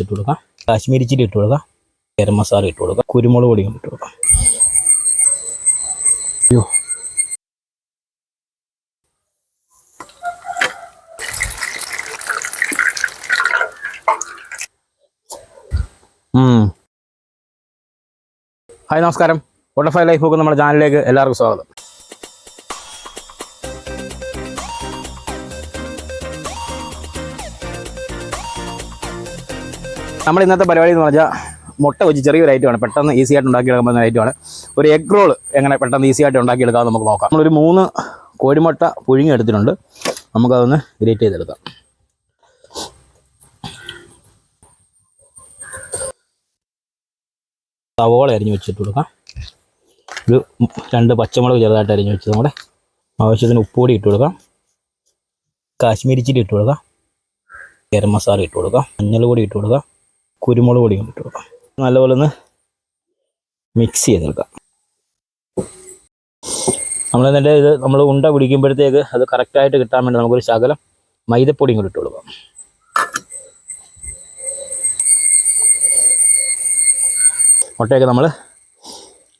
ഇട്ട് കൊടുക്കാം കാശ്മീരി ചില്ലി ഇട്ട് കൊടുക്കാം ഗരം മസാല ഇട്ട് കൊടുക്കാം കുരുമുളക് പൊടിയും ഇട്ട് കൊടുക്കാം അയ്യോ ഹായ് നമസ്കാരം. വോട്ടർഫൈ ലൈഫ് ബുക്ക് നമ്മുടെ ചാനലിലേക്ക് എല്ലാവർക്കും സ്വാഗതം. നമ്മുടെ ഇന്നത്തെ പരിപാടി എന്ന് പറഞ്ഞാൽ മുട്ട വെച്ച് ചെറിയൊരു ഐറ്റം ആണ്. പെട്ടെന്ന് ഈസി ആയിട്ട് ഉണ്ടാക്കിയെടുക്കാൻ പറ്റുന്ന ഐറ്റമാണ് ഒരു എഗ് റോൾ എങ്ങനെ പെട്ടെന്ന് ഈസി ആയിട്ട് ഉണ്ടാക്കിയെടുക്കാം നമുക്ക് നോക്കാം. നമ്മളൊരു മൂന്ന് കോഴിമുട്ട പുഴുങ്ങി എടുത്തിട്ടുണ്ട് നമുക്കതൊന്ന് ഗ്രേറ്റ് ചെയ്തെടുക്കാം. സവോള അരിഞ്ഞ് വെച്ചിട്ട് കൊടുക്കാം. ഒരു രണ്ട് പച്ചമുളക് ചെറുതായിട്ട് അരിഞ്ഞു വെച്ച് നമ്മുടെ ആവശ്യത്തിന് ഉപ്പുപൊടി ഇട്ട് കൊടുക്കാം. കാശ്മീരി ചില്ലി ഇട്ട് കൊടുക്കാം. ഗരം മസാല ഇട്ട് കൊടുക്കാം. മഞ്ഞൾ പൊടി ഇട്ട് കൊടുക്കാം. കുരുമുളക് പൊടിയും ഇട്ട് നല്ലപോലെ ഒന്ന് മിക്സ് ചെയ്തെടുക്കാം. നമ്മൾ എന്നിട്ട് ഇത് നമ്മൾ ഉണ്ട പിടിക്കുമ്പോഴത്തേക്ക് അത് കറക്റ്റായിട്ട് കിട്ടാൻ വേണ്ടി നമുക്കൊരു ശകലം മൈദപ്പൊടിയും കൂടി ഇട്ട് കൊടുക്കാം. മുട്ടയൊക്കെ നമ്മൾ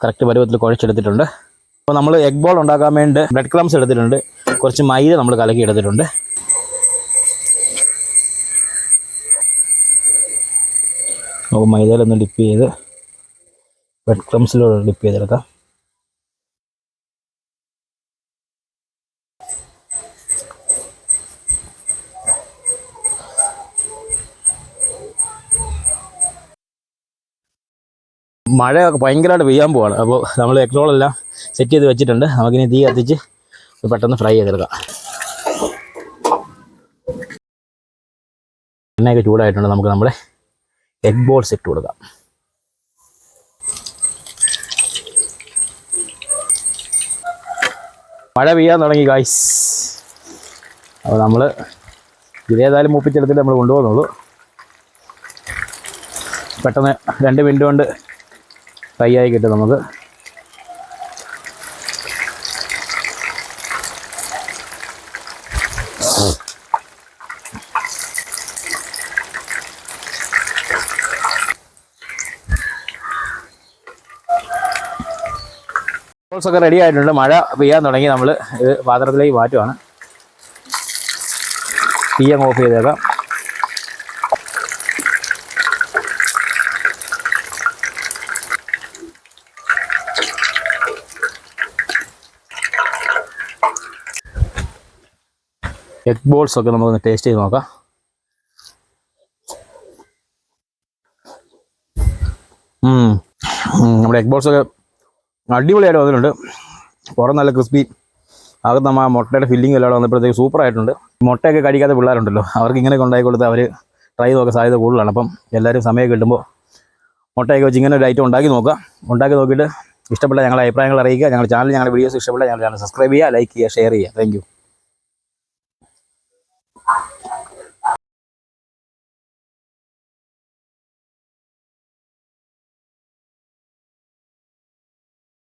കറക്റ്റ് പരുവത്തിൽ കുഴച്ചെടുത്തിട്ടുണ്ട്. അപ്പോൾ നമ്മൾ എഗ് ബോൾ ഉണ്ടാക്കാൻ വേണ്ടി ബ്രെഡ് ക്രംസ് എടുത്തിട്ടുണ്ട്. കുറച്ച് മൈദ നമ്മൾ കലക്കി എടുത്തിട്ടുണ്ട് നമുക്ക് മൈദയിലൊന്ന് ഡിപ്പ് ചെയ്ത് ബ്രെഡ് ക്രംസിലൂടെ ഡിപ്പ് ചെയ്തെടുക്കാം. മഴയൊക്കെ ഭയങ്കരമായിട്ട് പെയ്യാൻ പോവാണ്. അപ്പോൾ നമ്മൾ എഗ് സെറ്റ് ചെയ്ത് വെച്ചിട്ടുണ്ട്. നമുക്കിനി തീ കത്തിച്ച് പെട്ടെന്ന് ഫ്രൈ ചെയ്തെടുക്കാം. എണ്ണയൊക്കെ ചൂടായിട്ടുണ്ട് നമുക്ക് നമ്മുടെ എഗ് ബോൾസ് ഇട്ട് കൊടുക്കാം. മഴ പെയ്യാൻ തുടങ്ങി ഗായ്സ് അപ്പോൾ നമ്മൾ ഇതേതായാലും മൂപ്പിച്ചെടുത്തിട്ട് നമ്മൾ കൊണ്ടുപോകുന്നുള്ളൂ. പെട്ടെന്ന് രണ്ട് മിനിറ്റ് കൊണ്ട് ഫ്രൈ ആയി കിട്ടും നമുക്ക്. ബോൾസ് ഒക്കെ റെഡി ആയിട്ടുണ്ട്. മഴ പെയ്യാൻ തുടങ്ങി. നമ്മൾ ഇത് പാത്രത്തിലേക്ക് മാറ്റുവാണ്. തീ അങ്ങ് ഓഫ് ചെയ്തേക്കാം. എഗ് ബോൾസ് ഒക്കെ നമുക്കൊന്ന് ടേസ്റ്റ് ചെയ്ത് നോക്കാം. നമ്മുടെ എഗ് ബോൾസ് ഒക്കെ അടിപൊളിയായിട്ട് വന്നിട്ടുണ്ട്. പുറം നല്ല ക്രിസ്പി അകത്ത് നമ്മൾ മുട്ടയുടെ ഫില്ലിംഗ് എല്ലാം വന്നപ്പോഴത്തേക്ക് സൂപ്പറായിട്ടുണ്ട് മുട്ടയൊക്കെ കഴിക്കാത്ത പിള്ളേരുണ്ടല്ലോ. അവർക്ക് ഇങ്ങനെ കൊണ്ടായി കൊടുത്ത് അവർ ട്രൈ നോക്കാൻ സാധ്യത കൂടുതലാണ്. അപ്പം എല്ലാവരും സമയം കിട്ടുമ്പോൾ മുട്ടയൊക്കെ വെച്ച് ഇങ്ങനെ ഒരു ഐറ്റം ഉണ്ടാക്കി നോക്കുക ഉണ്ടാക്കി നോക്കിയിട്ട് ഇഷ്ടപ്പെട്ട ഞങ്ങളുടെ അഭിപ്രായങ്ങൾ അറിയിക്കുക. ഞങ്ങളുടെ ചാനൽ ഞങ്ങളുടെ വീഡിയോസ് ഇഷ്ടപ്പെട്ട ഞങ്ങളുടെ ചാനൽ സബ്സ്ക്രൈബ് ചെയ്യുക ലൈക്ക് ചെയ്യുക ഷെയർ ചെയ്യുക. താങ്ക്